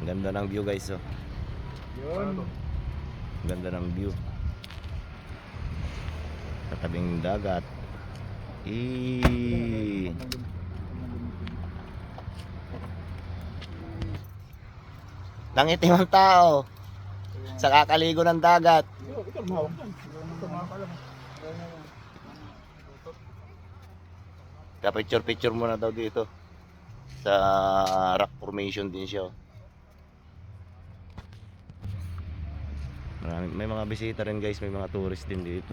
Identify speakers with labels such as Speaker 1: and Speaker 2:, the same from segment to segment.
Speaker 1: Ang ganda ng view guys oh.
Speaker 2: Yun.
Speaker 1: Ang ganda ng view. Katabing dagat. Eh. Nangitim ang tao sa kakaligo ng dagat.
Speaker 2: Ito, ito, mahawak yan. Ito, makakalam.
Speaker 1: Ka-picture picture muna daw dito. Sa rock formation din siya. oh. Marami, may mga bisita rin guys, may mga tourist din dito.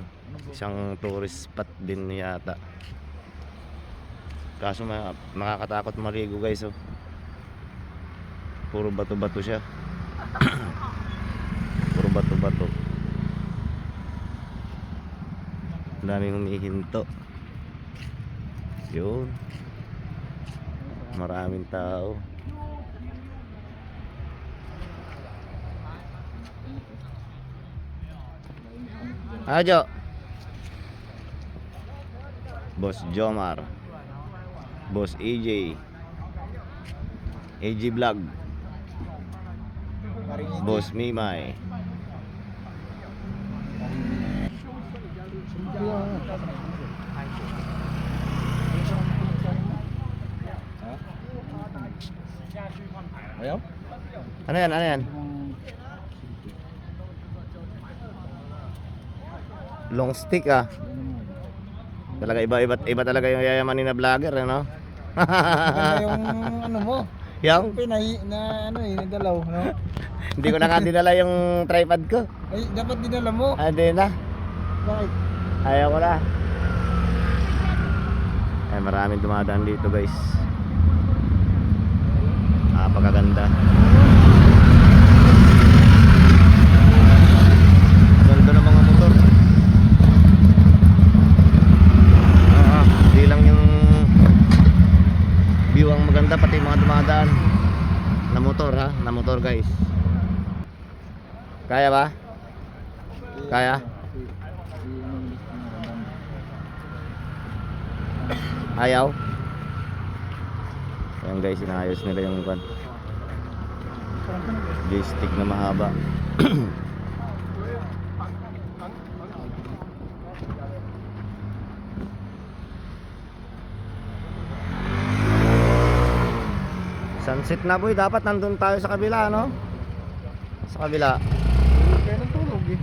Speaker 1: Isang tourist spot din yata. Kaso ma makakatakot maligo guys oh. Puro bato-bato siya. Puro bato-bato. Daming humihinto. Yun. Maraming tao. Ajo. Boss Jomar. Boss AJ. AJ Vlog. Boss Mimay.
Speaker 2: Ayaw?
Speaker 1: Ano yan? Ano yan? Long stick ah. Talaga iba iba iba talaga yung yayamanin na vlogger ano?
Speaker 2: Yung ano mo?
Speaker 1: yung
Speaker 2: Pinay na ano eh, nadalaw, no?
Speaker 1: hindi ko na nga dinala yung tripod ko.
Speaker 2: Ay, dapat dinala mo.
Speaker 1: Ah, di na.
Speaker 2: Bakit?
Speaker 1: Ayaw ko na. Ay, maraming dumadaan dito guys. Napakaganda. Ganda ng mga motor. Ah, hindi lang yung view ang maganda pati yung mga dumadaan na motor ha, na motor guys. Kaya ba? Kaya? Ayaw. Ayan guys, inayos nila yung kan. Joystick na mahaba. Sunset na boy, dapat nandun tayo sa kabila, no? Sa kabila.
Speaker 2: Kaya tulog eh.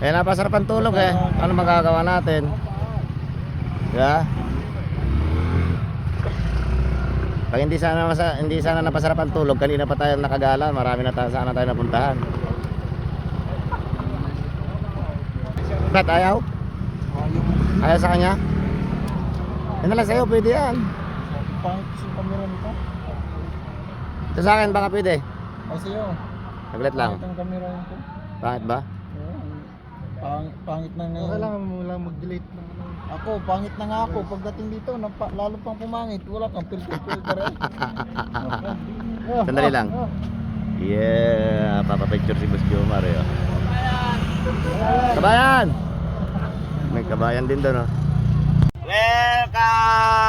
Speaker 1: Eh, napasarap ang tulog eh. Ano magagawa natin? Yeah? Pag hindi sana masa, hindi sana napasarap ang tulog, kanina pa tayo nakagala, marami na tayo sana tayo napuntahan. Brad, ayaw? Ayaw sa kanya? Yan na lang sa'yo, pwede yan.
Speaker 2: Pangit yung camera nito.
Speaker 1: Ito sa akin, baka pwede.
Speaker 2: Ay sa'yo.
Speaker 1: Saglit lang.
Speaker 2: Pangit ang camera nito.
Speaker 1: Bakit ba?
Speaker 2: Pang, pangit na ngayon.
Speaker 3: Kailangan mo lang mag-delete ng ano.
Speaker 2: Ako, pangit na nga ako. Pagdating dito, napa, lalo pang pumangit. Wala kang filter-filter eh.
Speaker 1: Sandali lang. Yeah, papapicture si Boss Jomar eh. oh. Kabayan! May kabayan din doon, oh. Welcome!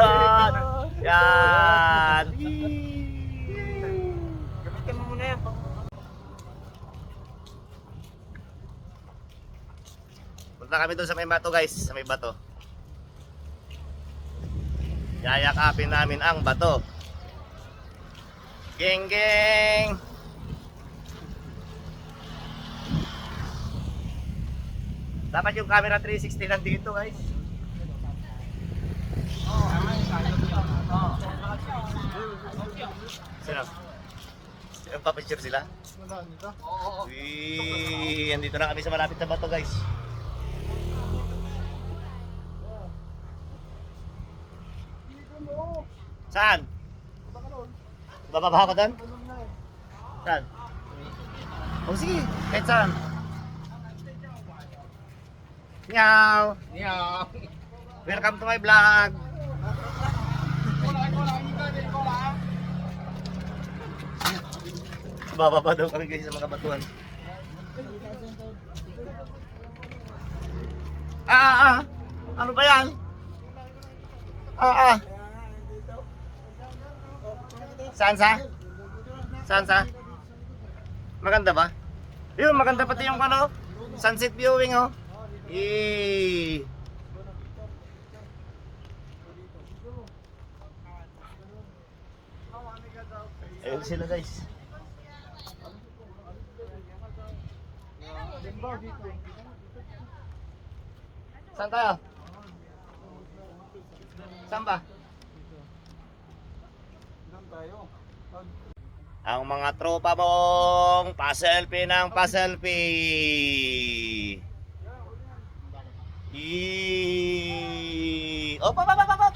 Speaker 1: Ikot! Yan!
Speaker 2: Gamitin mo muna yan.
Speaker 1: Punta kami doon sa may bato guys, sa may bato. Yayakapin namin ang bato. Geng geng! Dapat yung camera 360 nandito guys. Sino papicture sila?
Speaker 3: Wala nito.
Speaker 1: Uy, andito na kami sa malapit na bato guys. Saan? Bababa ako doon? Saan? Oh sige, kahit saan. Meow!
Speaker 2: Yeah.
Speaker 1: Welcome to my vlog! Bababa daw kami guys sa mga batuan. Ah, ah, ah. Ano ba yan? Ah, ah. Saan sa? Saan sa? Maganda ba? Yun, maganda pati yung ano, sunset viewing oh. Yay! Ayun sila guys. Saan tayo? Saan ba? Ang mga tropa mong paselfie ng paselfie. Yee! Oh, pop, pop, pop, pop!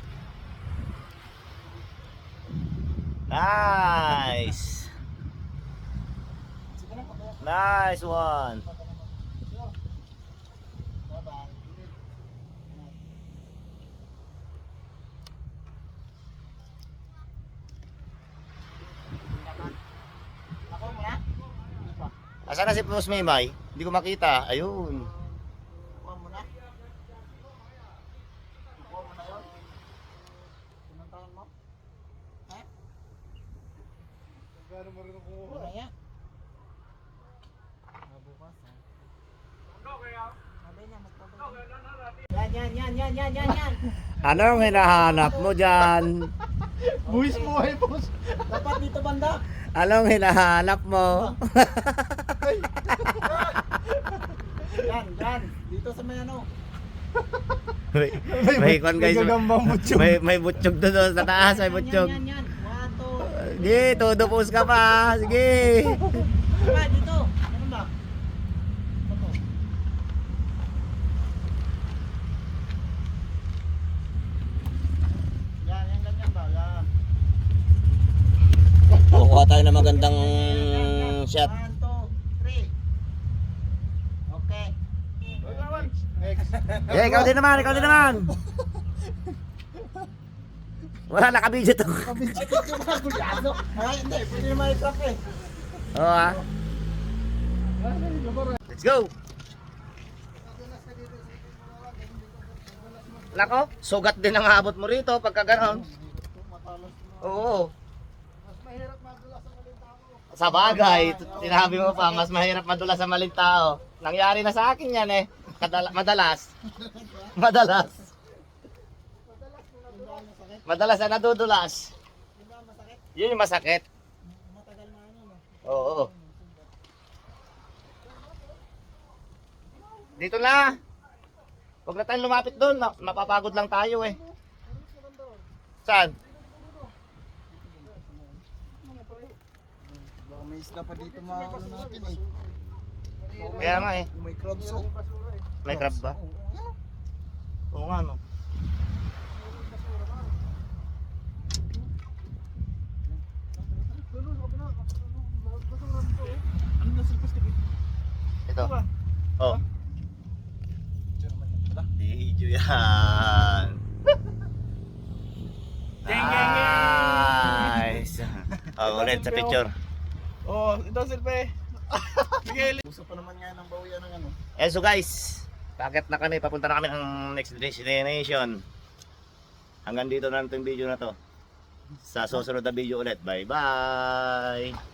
Speaker 1: Nice! Nice one! Asan na si Pus Maymay? Hindi ko makita. Ayun.
Speaker 2: Yan. Ah. Yan, yan, yan, yan, yan.
Speaker 1: Anong hinahanap mo dyan?
Speaker 3: Buwis mo ay boss.
Speaker 2: Dapat dito banda.
Speaker 1: Anong hinahanap mo?
Speaker 2: Yan, yan. Dito sa may ano.
Speaker 1: may, may kon guys. May, may butsyog doon sa taas. May
Speaker 2: Yan,
Speaker 1: butsyog.
Speaker 2: Yan, yan, yan. Wato.
Speaker 1: Sige, todo pose ka pa. Sige.
Speaker 2: Diba, dito. Ano ba? Ito. Yan, yan, ganyan ba? Yan.
Speaker 1: Kukuha tayo ng magandang shot.
Speaker 2: One, two, three. Okay.
Speaker 3: Next.
Speaker 1: Eh, ikaw din naman, ikaw din naman. Wala nakabidyo to.
Speaker 2: Kabinsit yung mga gulyado. Ay, hindi. Pwede naman i-crop eh.
Speaker 1: Oo ah. Let's go. Nako, sugat din ang abot mo rito pagka ganon. Oo. Sa bagay, t- sinabi mo pa, mas mahirap madulas sa maling tao. Nangyari na sa akin yan eh. Kadala- madalas. Madalas. Madalas na nadudulas. Yun yung masakit.
Speaker 2: Matagal na ano. no?
Speaker 1: Oo. Dito na. Huwag na tayong lumapit doon. Ma- Mapapagod lang tayo eh. Saan?
Speaker 2: Baka may isda pa dito ano natin eh.
Speaker 1: Kaya nga eh.
Speaker 2: May crabs oh.
Speaker 1: May crab ba? Oo nga no.
Speaker 2: Ano na silpas ka
Speaker 1: Ito. Oh. Video yan. Nice. Oh, ulit sa picture.
Speaker 3: Oh, ito silpe. Miguel.
Speaker 2: Gusto pa naman nga ng bawian ng ano.
Speaker 1: Eh so guys, packet na kami, papunta na kami ng next destination. Hanggang dito na lang video na to. Sa susunod na video ulit. Bye bye!